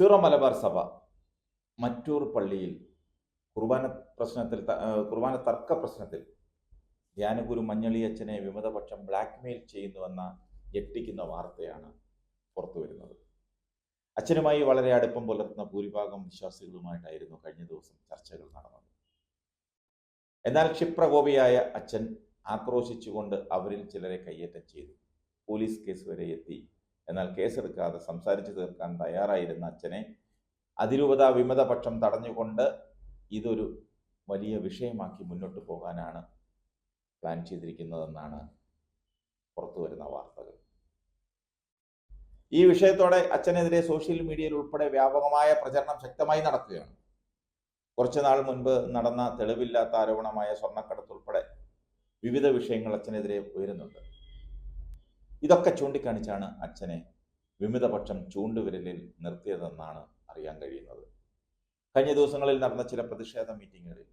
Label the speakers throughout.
Speaker 1: Zero Malabar സഭ മറ്റൂർ പള്ളിയിൽ കുർബാന പ്രശ്നത്തിൽ കുർബാന തർക്ക പ്രശ്നത്തിൽ ധ്യാനഗുരു മഞ്ഞളി അച്ഛനെ വിമതപക്ഷം ബ്ലാക്ക്മെയിൽ ചെയ്യുന്നുവെന്ന ഞെട്ടിക്കുന്ന വാർത്തയാണ് പുറത്തു വരുന്നത്. അച്ഛനുമായി വളരെ അടുപ്പം പുലർത്തുന്ന ഭൂരിഭാഗം വിശ്വാസികളുമായിട്ടായിരുന്നു കഴിഞ്ഞ ദിവസം ചർച്ചകൾ നടന്നത്. എന്നാൽ ക്ഷിപ്രകോപിയായ അച്ഛൻ ആക്രോശിച്ചുകൊണ്ട് അവരിൽ ചിലരെ കയ്യേറ്റം ചെയ്തു. പോലീസ് കേസ് വരെ എത്തി. എന്നാൽ കേസെടുക്കാതെ സംസാരിച്ചു തീർക്കാൻ തയ്യാറായിരുന്ന അച്ഛനെ അതിരൂപത വിമതപക്ഷം തടഞ്ഞുകൊണ്ട് ഇതൊരു വലിയ വിഷയമാക്കി മുന്നോട്ട് പോകാനാണ് പ്ലാൻ ചെയ്തിരിക്കുന്നതെന്നാണ് പുറത്തു വരുന്ന വാർത്തകൾ. ഈ വിഷയത്തോടെ അച്ഛനെതിരെ സോഷ്യൽ മീഡിയയിൽ ഉൾപ്പെടെ വ്യാപകമായ പ്രചരണം ശക്തമായി നടക്കുകയാണ്. കുറച്ചു നാൾ മുൻപ് നടന്ന തെളിവില്ലാത്ത ആരോപണമായ സ്വർണക്കടത്ത് ഉൾപ്പെടെ വിവിധ വിഷയങ്ങൾ അച്ഛനെതിരെ ഉയരുന്നുണ്ട്. ഇതൊക്കെ ചൂണ്ടിക്കാണിച്ചാണ് അച്ഛനെ വിമിതപക്ഷം ചൂണ്ടുവിരലിൽ നിർത്തിയതെന്നാണ് അറിയാൻ കഴിയുന്നത്. കഴിഞ്ഞ ദിവസങ്ങളിൽ നടന്ന ചില പ്രതിഷേധ മീറ്റിങ്ങുകളിൽ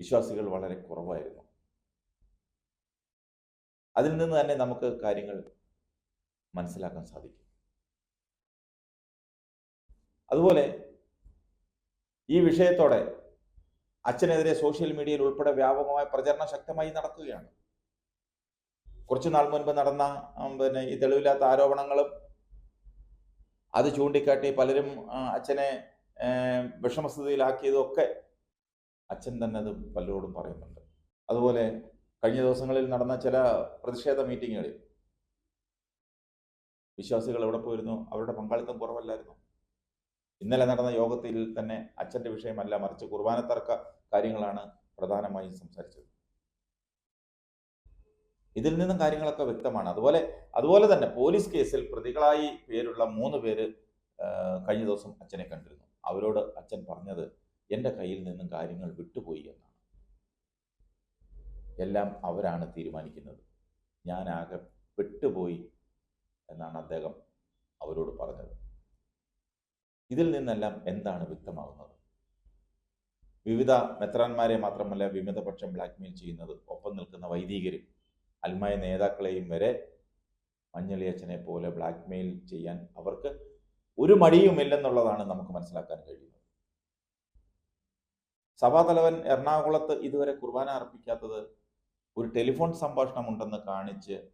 Speaker 1: വിശ്വാസികൾ വളരെ കുറവായിരുന്നു. അതിൽ നിന്ന് തന്നെ നമുക്ക് കാര്യങ്ങൾ മനസ്സിലാക്കാൻ സാധിക്കും. അതുപോലെ ഈ വിഷയത്തോടെ അച്ഛനെതിരെ സോഷ്യൽ മീഡിയയിൽ ഉൾപ്പെടെ വ്യാപകമായ പ്രചരണം ശക്തമായി നടക്കുകയാണ്. കുറച്ചു നാൾ മുൻപ് നടന്ന പിന്നെ ഈ തെളിവില്ലാത്ത ആരോപണങ്ങളും അത് ചൂണ്ടിക്കാട്ടി പലരും അച്ഛനെ വിഷമസ്ഥിതിയിലാക്കിയതും ഒക്കെ അച്ഛൻ തന്നെ അത് പലരോടും പറയുന്നുണ്ട്. അതുപോലെ കഴിഞ്ഞ ദിവസങ്ങളിൽ നടന്ന ചില പ്രതിഷേധ മീറ്റിങ്ങുകളിൽ വിശ്വാസികൾ എവിടെ പോയിരുന്നു? അവരുടെ പങ്കാളിത്തം കുറവല്ലായിരുന്നു? ഇന്നലെ നടന്ന യോഗത്തിൽ തന്നെ അച്ഛന്റെ വിഷയമല്ല മറിച്ച് കുർബാന തർക്ക കാര്യങ്ങളാണ് പ്രധാനമായും സംസാരിച്ചത്. ഇതിൽ നിന്നും കാര്യങ്ങളൊക്കെ വ്യക്തമാണ്. അതുപോലെ അതുപോലെ തന്നെ പോലീസ് കേസിൽ പ്രതികളായി പേരുള്ള മൂന്ന് പേര് കഴിഞ്ഞ ദിവസം അച്ഛനെ കണ്ടിരുന്നു. അവരോട് അച്ഛൻ പറഞ്ഞത് എന്റെ കയ്യിൽ നിന്നും കാര്യങ്ങൾ വിട്ടുപോയി എന്നാണ്. എല്ലാം അവരാണ് തീരുമാനിക്കുന്നത്. ഞാൻ ആകെ പെട്ടുപോയി എന്നാണ് അദ്ദേഹം അവരോട് പറഞ്ഞത്. ഇതിൽ നിന്നെല്ലാം എന്താണ് വ്യക്തമാകുന്നത്? വിവിധ മെത്രാന്മാരെ മാത്രമല്ല വിമതപക്ഷം ബ്ലാക്ക്മെയിൽ ചെയ്യുന്നത് ഒപ്പം നിൽക്കുന്ന വൈദികരും അൽമായ നേതാക്കളെയും വരെ മഞ്ഞളിയച്ഛനെ പോലെ ബ്ലാക്ക്മെയിൽ ചെയ്യാൻ അവർക്ക് ഒരു മടിയുമില്ലെന്നുള്ളതാണ് നമുക്ക് മനസ്സിലാക്കാൻ കഴിയുന്നത്. സഭാതലവൻ എറണാകുളത്ത് ഇതുവരെ കുർബാന അർപ്പിക്കാത്തത് ഒരു ടെലിഫോൺ സംഭാഷണം ഉണ്ടെന്ന് കാണിച്ച്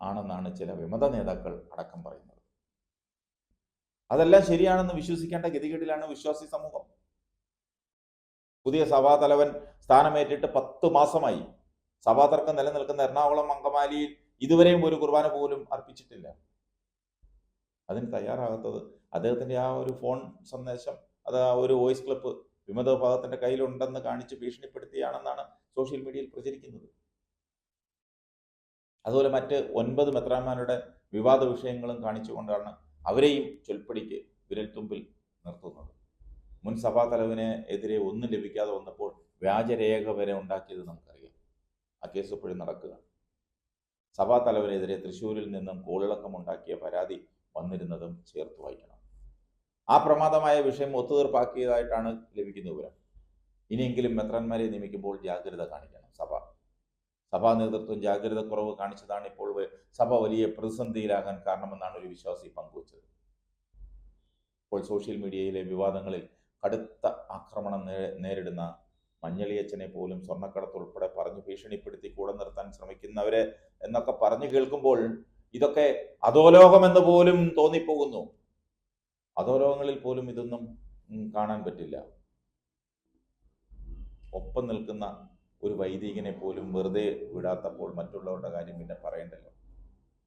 Speaker 1: ആണെന്നാണ് ചില വിമത നേതാക്കൾ അടക്കം പറയുന്നത്. അതെല്ലാം ശരിയാണെന്ന് വിശ്വസിക്കേണ്ട ഗതികേടിലാണ് വിശ്വാസി സമൂഹം. പുതിയ സഭാതലവൻ സ്ഥാനമേറ്റിട്ട് പത്ത് മാസമായി സഭാതർക്കം നിലനിൽക്കുന്ന എറണാകുളം അങ്കമാലിയിൽ ഇതുവരെയും ഒരു കുർബാന പോലും അർപ്പിച്ചിട്ടില്ല. അതിന് തയ്യാറാകാത്തത് അദ്ദേഹത്തിന്റെ ആ ഒരു ഫോൺ സന്ദേശം അത് ആ ഒരു വോയിസ് ക്ലിപ്പ് വിമത വിഭാഗത്തിന്റെ കയ്യിലുണ്ടെന്ന് കാണിച്ച് ഭീഷണിപ്പെടുത്തിയാണെന്നാണ് സോഷ്യൽ മീഡിയയിൽ പ്രചരിക്കുന്നത്. അതുപോലെ മറ്റ് ഒൻപത് മെത്രാന്മാരുടെ വിവാദ വിഷയങ്ങളും കാണിച്ചുകൊണ്ടാണ് അവരെയും ചൊൽപ്പടിക്ക് വിരൽത്തുമ്പിൽ നിർത്തുന്നത്. മുൻ സഭാ തലവിനെ എതിരെ ഒന്നും ലഭിക്കാതെ വന്നപ്പോൾ വ്യാജരേഖ വരെ ഉണ്ടാക്കിയത് നമുക്കറിയാം. ആ കേസ് ഇപ്പോഴും നടക്കുക. സഭാ തലവനെതിരെ തൃശ്ശൂരിൽ നിന്നും കോളിളക്കമുണ്ടാക്കിയ പരാതി വന്നിരുന്നതും ചേർത്ത് വായിക്കണം. ആ പ്രമാദമായ വിഷയം ഒത്തുതീർപ്പാക്കിയതായിട്ടാണ് ലഭിക്കുന്ന വിവരം. ഇനിയെങ്കിലും മെത്രന്മാരെ നിയമിക്കുമ്പോൾ ജാഗ്രത കാണിക്കണം സഭ. സഭാ നേതൃത്വം ജാഗ്രത കുറവ് കാണിച്ചതാണ് ഇപ്പോൾ സഭ വലിയ പ്രതിസന്ധിയിലാകാൻ കാരണമെന്നാണ് ഒരു വിശ്വാസി പങ്കുവച്ചത്. ഇപ്പോൾ സോഷ്യൽ മീഡിയയിലെ വിവാദങ്ങളിൽ കടുത്ത ആക്രമണം നേരിടുന്ന മഞ്ഞളിയച്ഛനെ പോലും സ്വർണക്കടത്ത് ഉൾപ്പെടെ പറഞ്ഞു ഭീഷണിപ്പെടുത്തി കൂടെ നിർത്താൻ ശ്രമിക്കുന്നവരെ എന്നൊക്കെ പറഞ്ഞു കേൾക്കുമ്പോൾ ഇതൊക്കെ അധോലോകമെന്ന് പോലും തോന്നിപ്പോകുന്നു. അധോലോകങ്ങളിൽ പോലും ഇതൊന്നും കാണാൻ പറ്റില്ല. ഒപ്പം നിൽക്കുന്ന ഒരു വൈദികനെ പോലും വെറുതെ വിടാത്തപ്പോൾ മറ്റുള്ളവരുടെ കാര്യം പിന്നെ പറയണ്ടല്ലോ.